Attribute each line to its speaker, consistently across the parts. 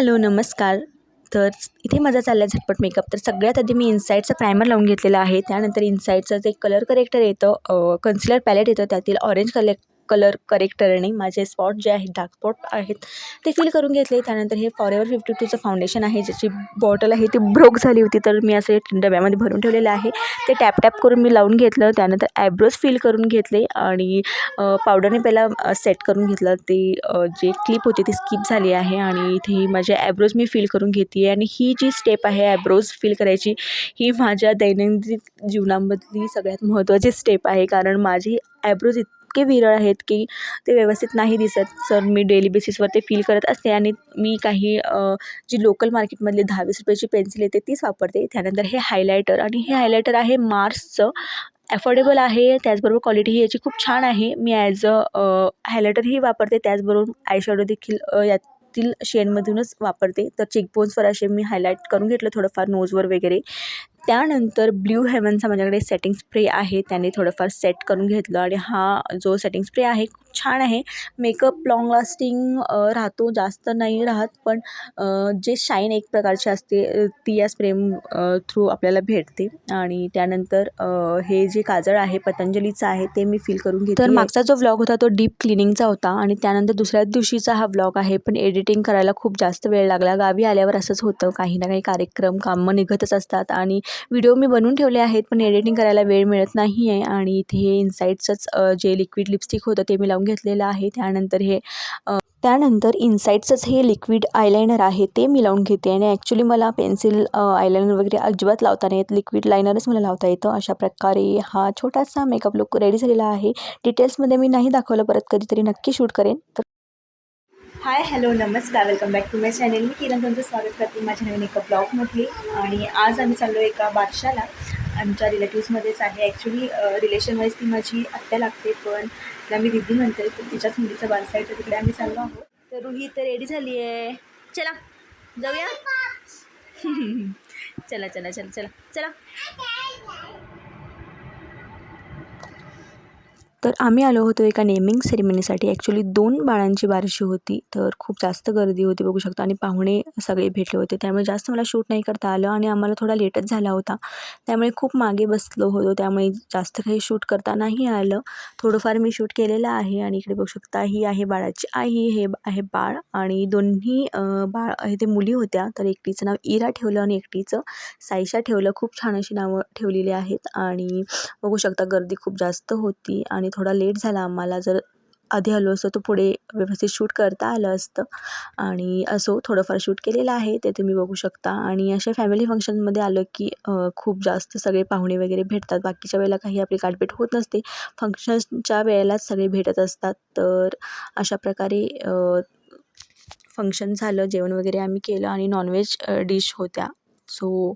Speaker 1: Hello नमस्कार. तर इथे माझा चालला आहे झटपट मेकअप. तर सगळ्यात आधी मी इन्साईडचा प्रायमर लावून घेतलेला आहे. त्यानंतर इन्साईडचं जे कलर करेक्टर येतं कन्सिलर पॅलेट येतं त्यातील ऑरेंज कलेक्ट कलर करेक्टरने माझे स्पॉट जे आहेत डार्क स्पॉट आहेत ते फिल करून घेतले. त्यानंतर हे फॉरेवर फिफ्टी टूचं फाउंडेशन आहे ज्याची बॉटल आहे ती ब्रोक झाली होती तर मी असं डब्यामध्ये भरून ठेवलेलं आहे. ते टॅप टॅप करून मी लावून घेतलं त्यानंतर ॲब्रोज फिल करून घेतले आणि पावडरने पहिला सेट करून घेतलं. ते जे क्लिप होती ती स्किप झाली आहे आणि इथे माझे ॲब्रोज मी फिल करून घेते आणि ही जी स्टेप आहे ॲब्रोज फिल करायची ही माझ्या दैनंदिन जीवनामधली सगळ्यात महत्त्वाची स्टेप आहे. कारण माझी ॲब्रोज इतके विरळ आहेत की ते व्यवस्थित नाही दिसत. सर मी डेली बेसिसवर ते फील करत असते आणि मी काही जी लोकल मार्केटमधली दहा वीस रुपयाची पेन्सिल येते तीच वापरते. त्यानंतर हे हायलायटर आणि हे हायलायटर आहे मार्सचं ॲफोर्डेबल आहे त्याचबरोबर क्वालिटी याची खूप छान आहे. मी ॲज अ हायलायटरही वापरते. त्याचबरोबर आयशॅडो देखील यातील शेडमधूनच वापरते. तर चेकबोन्सवर असे मी हायलाईट करून घेतलं थोडंफार नोजवर वगैरे. त्यानंतर ब्ल्यू हेवनचा माझ्याकडे सेटिंग स्प्रे आहे. त्याने थोडंफार सेट करून घेतलं आणि हा जो सेटिंग स्प्रे आहे खूप छान आहे. मेकअप लाँग लास्टिंग राहतो जास्त नाही राहत पण जे शाईन एक प्रकारची असते ती या स्प्रे थ्रू आपल्याला भेटते. आणि त्यानंतर हे जे काजळ आहे पतंजलीचं आहे ते मी फील करून घेते तर मागचा जो व्लॉग होता तो डीप क्लिनिंगचा होता. आणि त्यानंतर दुसऱ्या दिवशीचा हा व्लॉग आहे पण एडिटिंग करायला खूप जास्त वेळ लागला. गावी आल्यावर असंच होतं. काही ना काही कार्यक्रम कामं निघतच असतात. आणि व्हिडिओ मी बनवून ठेवले आहेत पण एडिटिंग करायला वेळ मिळत नाही आहे आणि इथे हे इन्साईडचंच जे लिक्विड लिपस्टिक होतं ते मी लावून घेतलेलं आहे. त्यानंतर हे त्यानंतर इन्साईटचंच हे लिक्विड आयलायनर आहे ते मी लावून घेते आणि ॲक्च्युली मला पेन्सिल आयलायनर वगैरे अजिबात लावता नाही येत. लिक्विड लायनरच मला लावता येतं. अशा प्रकारे हा छोटासा मेकअप लुक रेडी झालेला आहे. डिटेल्समध्ये मी नाही दाखवलं परत कधीतरी नक्की शूट करेन. तर हाय हॅलो नमस्कार. Welcome back to my channel मी किरण तुमचं स्वागत करते माझ्या नवीन एका ब्लॉगमध्ये आणि आज आम्ही चाललो एका बादशाला. आमच्या रिलेटिव्समध्येच आहे. ॲक्च्युली रिलेशन वाईज ती माझी आत्या लागते पण तिला मी दिदी म्हणते. तर तिच्याच मुलीचा बादशा आहे तर तिकडे आम्ही चाललो आहोत. तर रुही तर रेडी झाली आहे. चला जाऊया. चला चला चला चला चला. तर आम्ही आलो होतो एका नेमिंग सेरेमनीसाठी ॲक्च्युली दोन बाळांची बारशी होती तर खूप जास्त गर्दी होती बघू शकता. आणि पाहुणे सगळे भेटले होते. त्यामुळे जास्त मला शूट नाही करता आलं आणि आम्हाला थोडा लेटच झाला होता. त्यामुळे खूप मागे बसलो होतो. त्यामुळे जास्त काही शूट करता नाही आलं. थोडंफार मी शूट केलेलं आहे आणि इकडे बघू शकता ही आहे बाळाची आई हे आहे बाळ आणि दोन्ही बाळ हे ते मुली होत्या. तर एकटीचं नाव इरा ठेवलं आणि एकटीचं साईशा ठेवलं. खूप छान अशी नावं ठेवलेली आहेत आणि बघू शकता गर्दी खूप जास्त होती आणि थोडा लेट झाला. आम्हाला जर आधी आलो असतो तर पुढे व्यवस्थित शूट करता आलं असतं. आणि असो थोडंफार शूट केलेलं आहे ते तुम्ही बघू शकता. आणि अशा फॅमिली फंक्शनमध्ये आलं की खूप जास्त सगळे पाहुणे वगैरे भेटतात. बाकीच्या वेळेला काही आपली गाठभेट होत नसते. फंक्शन्सच्या वेळेलाच सगळे भेटत असतात. तर अशा प्रकारे फंक्शन झालं. जेवण वगैरे आम्ही केलं आणि नॉनव्हेज डिश होत्या. सो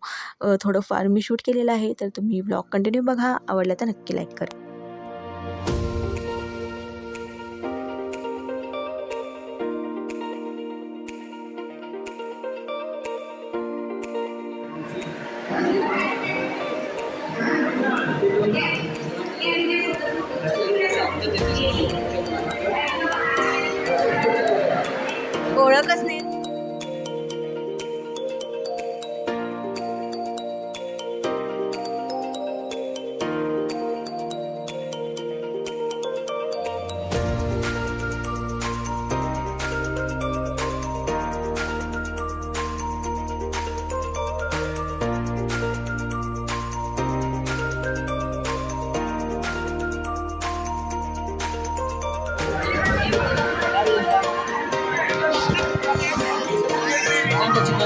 Speaker 1: थोडंफार मी शूट केलेलं आहे. तर तुम्ही ब्लॉग कंटिन्यू बघा. आवडला तर नक्की लाईक करा.
Speaker 2: तुझं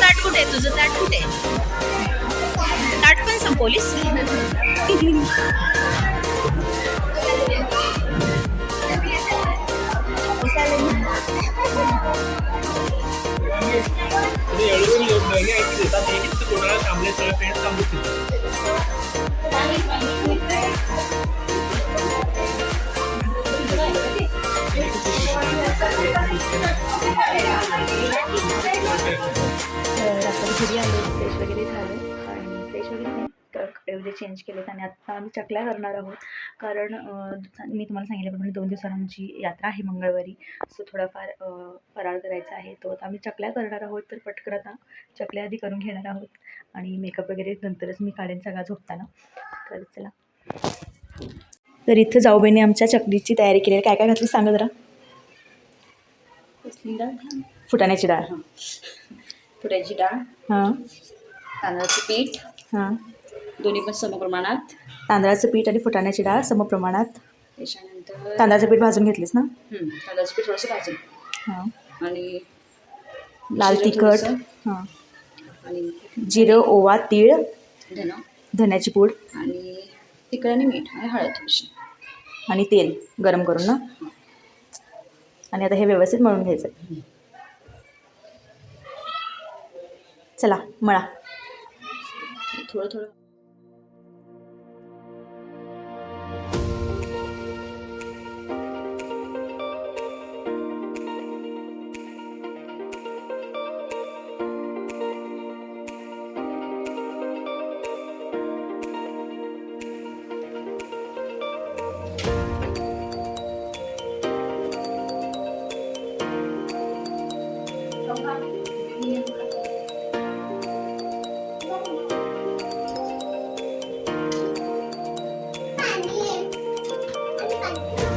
Speaker 2: ताट कुठे तुझं ताट कुठे ताट पण संपवलीस?
Speaker 3: थांबले सगळे फ्रेंड्स थांबले
Speaker 1: वगैरे चेंज केलेत आणि आता आम्ही चकल्या करणार आहोत. कारण मी तुम्हाला सांगितल्याप्रमाणे दोन दिवसांनी आमची यात्रा आहे मंगळवारी. सो थोडाफार फराळ करायचा आहे. तो आता आम्ही चकल्या करणार आहोत तर पटकन आता चकल्या आधी करून घेणार आहोत. आणि मेकअप वगैरे नंतरच मी काढेन सगळा झोपताना. तर चला. तर इथं जाऊबाईने आमच्या चकलीची तयारी केली काय काय घातली सांगा जरा.
Speaker 2: डाळ
Speaker 1: फुटाण्याची डाळ.
Speaker 2: पुऱ्याची डाळ.
Speaker 1: हां.
Speaker 2: तांदळाचं पीठ.
Speaker 1: हां.
Speaker 2: दोन्ही पण समप्रमाणात
Speaker 1: तांदळाचं पीठ आणि फुटाण्याची डाळ समप्रमाणात
Speaker 2: त्याच्यानंतर
Speaker 1: तांदळाचं पीठ भाजून घेतलीस ना?
Speaker 2: हं, तांदळाचं पीठ थोडंसं भाजून.
Speaker 1: हां.
Speaker 2: आणि
Speaker 1: लाल
Speaker 2: जिरं
Speaker 1: तिखट
Speaker 2: थोडंसं.
Speaker 1: हां.
Speaker 2: आणि
Speaker 1: जिरं ओवा तीळ
Speaker 2: धन
Speaker 1: धन्याची पूड.
Speaker 2: आणि तिखट आणि मीठ आणि हळद थोडीशी
Speaker 1: आणि तेल गरम करून ना? आणि आता हे व्यवस्थित मळून घ्यायचं. चला मळा.
Speaker 2: थोडं थोडं. Bye.